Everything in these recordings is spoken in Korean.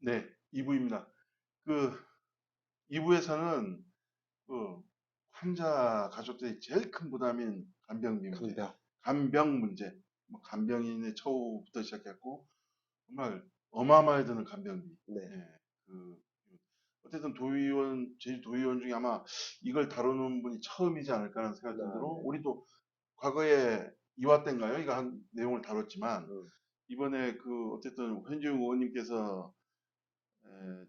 네, 2부입니다. 그 2부에서는 그 환자 가족들이 제일 큰 부담인 간병비 문제, 간병. 간병 문제, 뭐 간병인의 처우부터 시작했고 정말 어마어마하게 드는 간병비. 네. 예, 그 어쨌든 도의원 제주 도의원 중에 아마 이걸 다루는 분이 처음이지 않을까 하는 생각이 아, 들어. 네. 우리도 과거에 이화 때인가요? 이거 한 내용을 다뤘지만 음. 이번에 그 어쨌든 현지웅 의원님께서 에,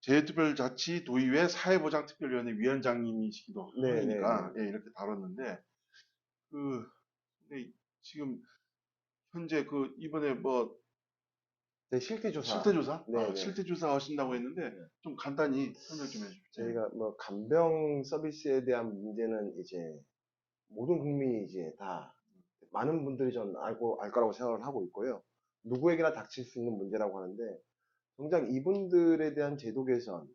재특별자치 도의회 사회보장특별위원회 위원장님이시기도 네, 하니까 예, 이렇게 다뤘는데 그 지금 현재 그 이번에 뭐 네, 실태조사. 실태조사 네, 아, 네. 실태조사 하신다고 했는데 네. 좀 간단히 설명 좀 해주십시오. 저희가 뭐 간병 서비스에 대한 문제는 이제 모든 국민이 이제 다 많은 분들이 전 알고 알 거라고 생각을 하고 있고요. 누구에게나 닥칠 수 있는 문제라고 하는데 정작 이분들에 대한 제도 개선,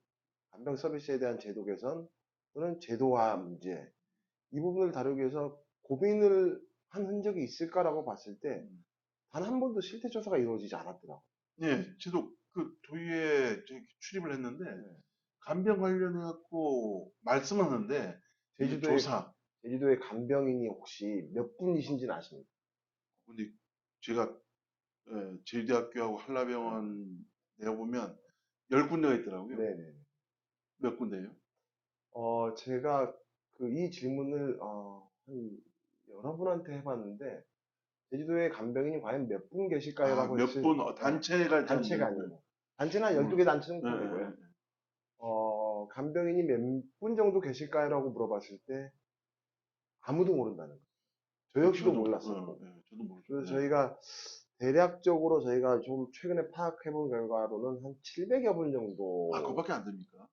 간병 서비스에 대한 제도 개선 또는 제도화 문제 이 부분을 다루기 위해서 고민을 한 흔적이 있을까라고 봤을 때 단 한 번도 실태 조사가 이루어지지 않았더라고요. 예, 저도 그 저기 출입을 했는데 네. 간병 관련해 갖고 말씀하는데 제주도에 조사 제주도의 간병인이 혹시 몇 분이신지는 아십니까? 근데 제가 예, 제주대학교하고 한라병원 내어보면 열 군데가 있더라고요. 네네. 몇 군데예요? 어, 제가 그 이 질문을 어, 한 여러 분한테 해봤는데 제주도에 간병인이 과연 몇 분 계실까요라고 몇 했을- 분, 어, 단체가 단체가 좀- 아니고 단체는 한 12개 단체 정도 예, 예, 되고요. 예. 어, 간병인이 몇 분 정도 계실까요 라고 물어봤을 때 아무도 모른다는 거예요. 저 역시도 저도-. 어, 예, 저도 모르죠. 그래서 예. 저희가 대략적으로 저희가 좀 최근에 파악해본 결과로는 한 700여 분 정도가 아, 그거밖에 안 됩니까?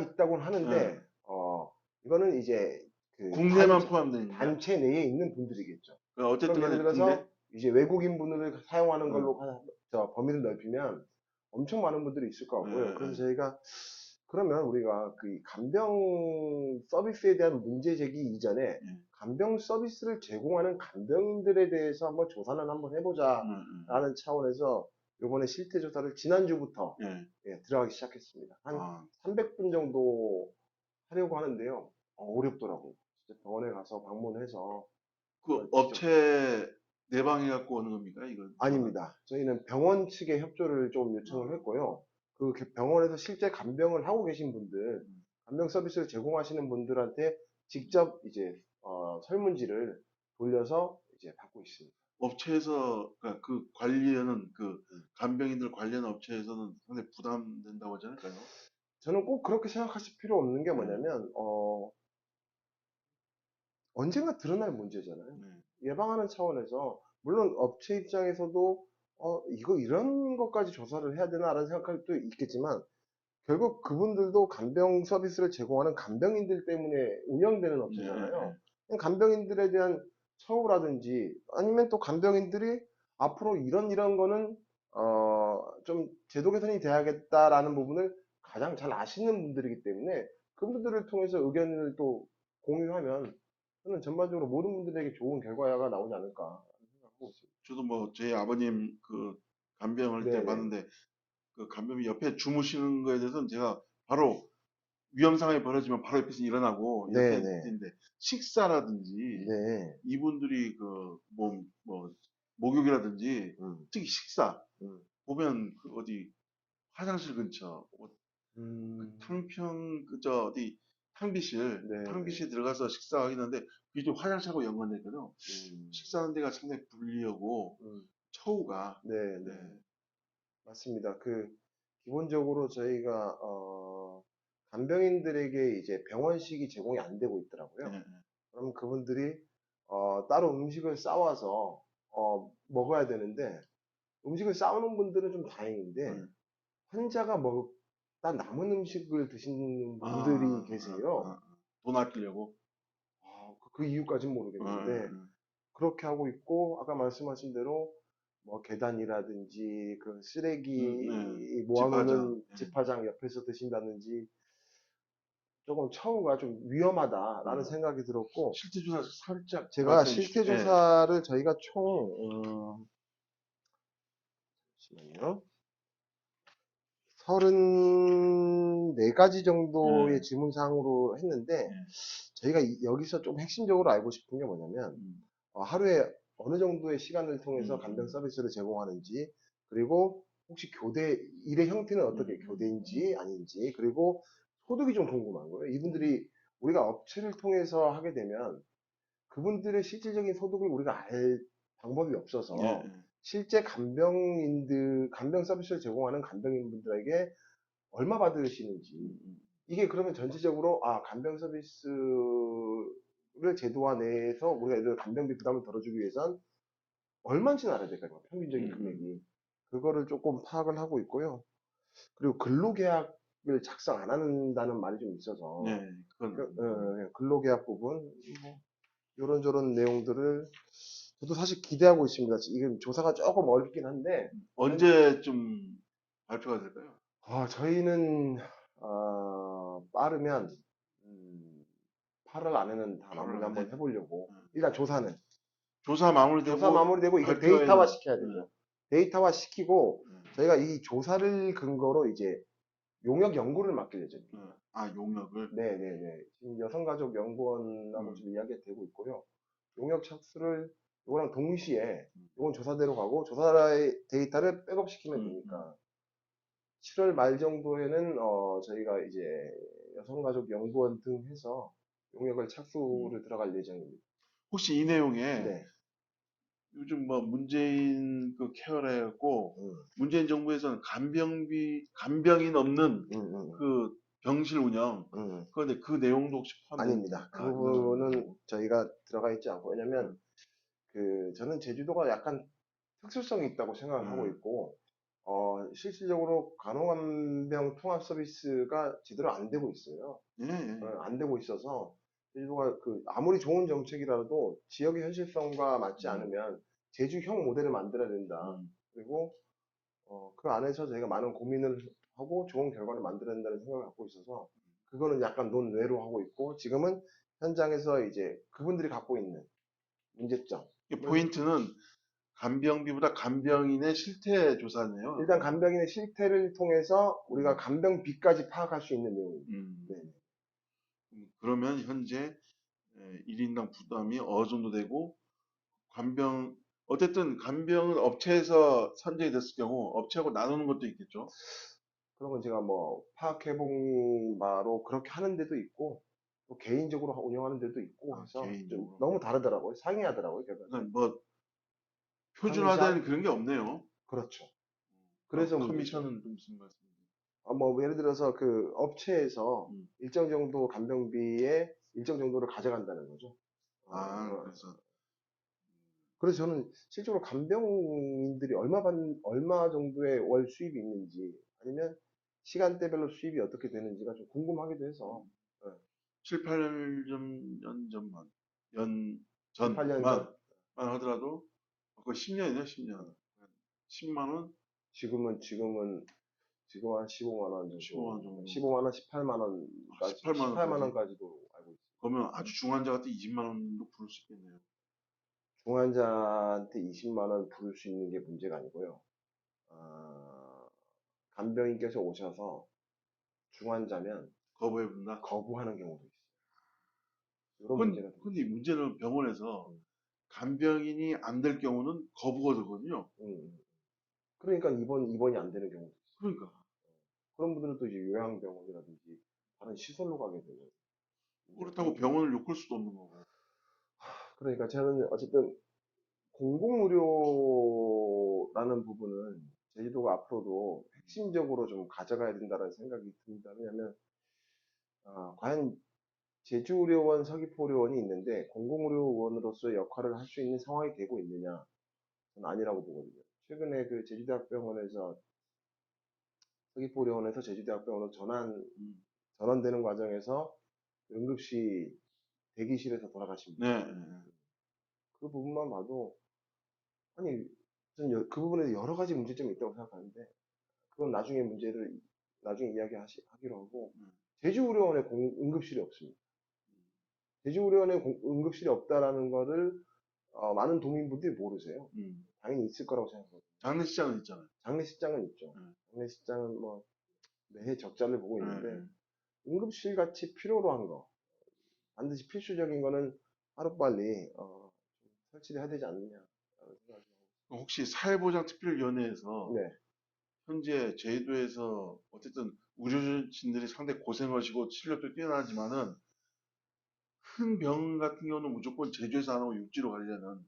있다고는 하는데 네. 어, 이거는 이제 그 국내만 포함되는 단체 내에 있는 분들이겠죠. 그 어쨌든 예를 들어서 국내? 이제 외국인 분을 사용하는 음. 걸로 하- 저 범위를 넓히면 엄청 많은 분들이 있을 것 같고요. 네, 그래서 네. 저희가 그러면 우리가 그 간병 서비스에 대한 문제 제기 이전에 네. 간병 서비스를 제공하는 간병인들에 대해서 한번 조사는 한번 해보자라는 음, 음. 차원에서 이번에 실태 조사를 지난주부터 예. 예, 들어가기 시작했습니다. 한 아, 300분 정도 하려고 하는데요. 어, 어렵더라고요. 진짜 병원에 가서 방문해서 그 어, 업체 내방해 갖고 오는 겁니까? 이건 아닙니다. 저희는 병원 측에 협조를 좀 요청을 했고요. 그 병원에서 실제 간병을 하고 계신 분들, 간병 서비스를 제공하시는 분들한테 직접 이제 어, 설문지를 돌려서 이제 받고 있습니다. 업체에서 그러니까 그 관리하는 그 음. 간병인들 관리하는 업체에서는 상당히 부담된다고 하지 않을까요? 저는 꼭 그렇게 생각하실 필요 없는 네. 게 뭐냐면 어, 언젠가 드러날 문제잖아요. 네. 예방하는 차원에서 물론 업체 입장에서도 어 이거 이런 것까지 조사를 해야 되나라는 생각할 수도 있겠지만 결국 그분들도 간병 서비스를 제공하는 간병인들 때문에 운영되는 업체잖아요. 네, 간병인들에 대한 처우라든지 아니면 또 간병인들이 앞으로 이런 이런 거는 어 좀 제도 개선이 돼야겠다라는 부분을 가장 잘 아시는 분들이기 때문에 그분들을 통해서 의견을 또 공유하면 저는 전반적으로 모든 분들에게 좋은 결과가 나오지 않을까 생각하고 있습니다. 저도 뭐 저희 아버님 그 간병할 때 네네. 봤는데 그 간병이 옆에 주무시는 거에 대해서는 제가 바로 위험 상황이 벌어지면 바로 옆에서 일어나고 이렇게 네네. 했는데 식사라든지 네. 이분들이 그 뭐 뭐 목욕이라든지 음, 특히 식사 음. 보면 그 어디 화장실 근처 뭐 음, 탕평 그저 어디 탕비실 네. 탕비실 들어가서 식사하겠는데 그게 좀 화장실하고 연관되거든요. 음, 식사하는 데가 상당히 불리하고 음. 처우가 네, 네. 네. 맞습니다. 그 기본적으로 저희가 어, 간병인들에게 이제 병원식이 제공이 안 되고 있더라고요. 네, 네. 그럼 그분들이 어, 따로 음식을 싸와서 어, 먹어야 되는데 음식을 싸우는 분들은 좀 다행인데 네. 환자가 먹 다 남은 음식을 드시는 아, 분들이 계세요. 아, 아, 돈 아끼려고. 아, 그- 그 이유까지는 모르겠는데 네, 네. 그렇게 하고 있고 아까 말씀하신 대로 뭐 계단이라든지 그 쓰레기 음, 네. 모아놓는 집화장, 네. 집화장 옆에서 드신다든지 조금 처우가 좀 위험하다라는 음. 생각이 들었고 실제 조사 살짝 제가 말씀해 실태 주십시오. 네. 조사를 저희가 총 음, 잠시만요. 34가지 정도의 네. 질문사항으로 했는데, 네. 저희가 이- 여기서 좀 핵심적으로 알고 싶은 게 뭐냐면, 음. 어, 하루에 어느 정도의 시간을 통해서 음. 간병 서비스를 제공하는지, 그리고 혹시 교대, 일의 형태는 어떻게 음. 교대인지 아닌지, 그리고 소득이 좀 궁금한 거예요. 이분들이 우리가 업체를 통해서 하게 되면 그분들의 실질적인 소득을 우리가 알 방법이 없어서 예, 예. 실제 간병인들, 간병 서비스를 제공하는 간병인분들에게 얼마 받으시는지, 음, 이게 그러면 전체적으로 아 간병 서비스를 제도화 내에서 우리가 예를 들어 간병비 부담을 덜어주기 위해선 얼마인지는 알아야 될까요? 평균적인 음. 금액이 그거를 조금 파악을 하고 있고요. 그리고 근로계약 을 작성 안 한다는 말이 좀 있어서 네, 그건 그, 어, 근로계약 부분 뭐 이런저런 내용들을 저도 사실 기대하고 있습니다. 이건 조사가 조금 어렵긴 한데 언제쯤 발표가 될까요? 아, 저희는 어, 빠르면 음, 8월 안에는 다 마무리 8월 한번? 해보려고 음. 일단 조사는 조사 마무리되고 조사 마무리되고 이걸 데이터화 돼. 시켜야 네. 되죠. 데이터화 시키고 음, 저희가 이 조사를 근거로 이제 용역 연구를 맡길 예정입니다. 음. 아 용역을 네네네. 지금 여성가족연구원하고 음. 지금 이야기가 되고 있고요. 용역 착수를 이거랑 동시에 음. 이건 조사대로 가고 조사의 데이터를 백업시키면 음, 되니까 7월 말 정도에는 어, 저희가 이제 여성가족연구원 등 해서 용역을 착수를 들어갈 예정입니다. 혹시 이 내용에 네. 요즘 뭐 문재인 그 케어를 해갖고 음, 문재인 정부에서는 간병비 간병인 없는 음, 음, 그 병실 운영 음. 그런데 그 내용도 혹시 포함 아닙니다. 그 부분은 저희가 들어가 있지 않고 왜냐면 그 저는 제주도가 약간 특수성이 있다고 생각을 하고 음. 있고 어 실질적으로 간호간병 통합 서비스가 제대로 안 되고 있어요. 예, 예. 어, 안 되고 있어서 제주도가 그 아무리 좋은 정책이라도 지역의 현실성과 맞지 음. 않으면 제주형 모델을 만들어야 된다. 음, 그리고 어, 그 안에서 저희가 많은 고민을 하고 좋은 결과를 만들어야 된다는 생각을 갖고 있어서 그거는 약간 논외로 하고 있고 지금은 현장에서 이제 그분들이 갖고 있는 문제점 이 포인트는 간병비보다 간병인의 실태 조사네요. 일단 간병인의 실태를 통해서 우리가 음. 간병비까지 파악할 수 있는 내용입니다. 음, 네. 음, 그러면 현재 1인당 부담이 어느 정도 되고 간병 어쨌든 간병은 업체에서 선정이 됐을 경우 업체하고 나누는 것도 있겠죠. 그런 건 제가 뭐 파악해본 바로 그렇게 하는 데도 있고 또 개인적으로 운영하는 데도 있고 아, 좀 개인적으로. 너무 다르더라고요. 상이하더라고요. 결과가. 그러니까 뭐 표준화된 그런 게 없네요. 그렇죠. 그래서 어, 문제죠. 커미션은 좀 무슨 말씀이세요? 아, 뭐 예를 들어서 그 업체에서 음. 일정 정도 간병비에 일정 정도를 가져간다는 거죠. 아 어, 그래서 그래서 저는 실제로 간병인들이 얼마 받, 얼마 정도의 월 수입이 있는지 아니면 시간대별로 수입이 어떻게 되는지가 좀 궁금하기도 해서 7, 8년 전만 연 7, 8년 전만 전 하더라도 그 10년이네요, 10년. 10만 원, 지금은 지금은 지금 한 15만 원 정도, 15만 원 정도. 15만 원, 18만 원, 아, 18만 원까지? 18만 원까지도 알고 있어요. 그러면 아주 중환자 같은 20만 원도 부를 수 있겠네요. 중환자한테 20만 원 부를 수 있는 게 문제가 아니고요. 아, 간병인께서 오셔서 중환자면 거부해 본다. 거부하는 경우도 있어요. 문제가 좀 근데 이 문제는 병원에서 음. 간병인이 안 될 경우는 거부가 되거든요. 음. 그러니까 입원 입원이 안 되는 경우도 있어요. 그러니까 그런 분들은 또 이제 요양병원이라든지 다른 시설로 가게 되고. 그렇다고 병원을 욕할 수도 없는 거고. 그러니까 저는 어쨌든 공공의료라는 부분은 제주도가 앞으로도 핵심적으로 좀 가져가야 된다는 생각이 듭니다. 왜냐하면 아, 과연 제주의료원, 서귀포의료원이 있는데 공공의료원으로서 역할을 할 수 있는 상황이 되고 있느냐? 저는 아니라고 보거든요. 최근에 그 제주대학병원에서 서귀포의료원에서 제주대학병원으로 전환 음. 전환되는 과정에서 응급실 대기실에서 돌아가신 분. 네. 네. 그 부분만 봐도 아니 저는 그 부분에 여러 가지 문제점이 있다고 생각하는데 그건 나중에 문제를 나중에 이야기하기로 하고 음. 제주의료원에 공- 응급실이 없습니다. 제주의료원에 공- 응급실이 없다라는 거를 어, 많은 도민분들이 모르세요. 음. 당연히 있을 거라고 생각하고 장례식장은 있잖아요. 장례식장은 있죠. 음. 장례식장은 뭐 매해 적자를 보고 네, 있는데 응급실 같이 필요로 한 거, 반드시 필수적인 거는 하루빨리 어, 좀 설치를 해야 되지 않느냐. 혹시 사회보장특별위원회에서 네. 현재 제주도에서 어쨌든 의료진들이 상당히 고생하시고 실력도 뛰어나지만은 큰 병 같은 경우는 무조건 제주에서 안 하고 육지로 가려는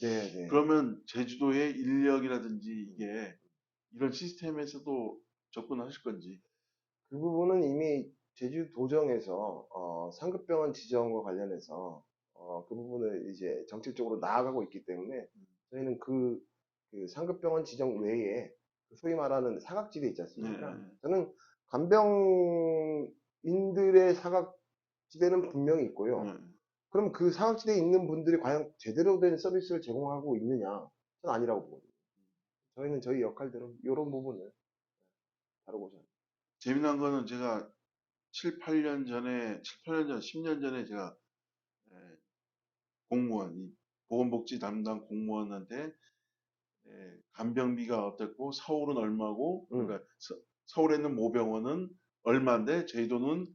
네, 네. 그러면 제주도의 인력이라든지 이게 이런 시스템에서도 접근하실 건지 그 부분은 이미 제주 도정에서 어, 상급병원 지정과 관련해서 어, 그 부분을 이제 정책적으로 나아가고 있기 때문에 저희는 그, 그 상급병원 지정 외에 그 소위 말하는 사각지대 있지 않습니까? 네. 저는 간병인들의 사각 지대는 분명히 있고요. 네. 그럼 그 사각지대에 있는 분들이 과연 제대로 된 서비스를 제공하고 있느냐? 저는 아니라고 보거든요. 저희는 저희 역할대로 이런 부분을 다루고자 합니다. 재미난 거는 제가 7, 8년 전에, 7, 8년 전, 10년 전에 제가 에, 공무원, 이 보건복지 담당 공무원한테 에, 간병비가 어땠고 서울은 얼마고 음. 그러니까 서, 서울에 있는 모병원은 얼마인데 제주도는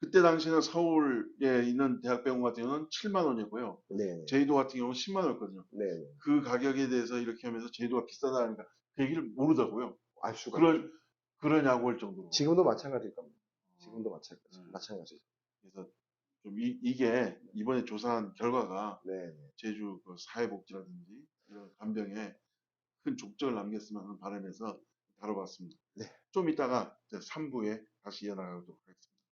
그때 당시는 서울에 있는 대학병원 같은 경우는 7만 원이었고요. 네, 제주도 같은 경우는 10만 원이었거든요. 네, 그 가격에 대해서 이렇게 하면서 제주도가 비싸다 하니까 그 얘기를 모르더라고요. 알 수가 그런 그러냐고 할 정도로. 지금도 마찬가지일 겁니다. 지금도 마찬가지. 음. 마찬가지. 그래서 좀 이, 이게 이번에 조사한 결과가 네, 네. 제주 그 사회복지라든지 이런 간병에 큰 족적을 남겼으면 하는 바람에서 다뤄봤습니다. 네. 좀 이따가 3부에 다시 이어나가도록 하겠습니다.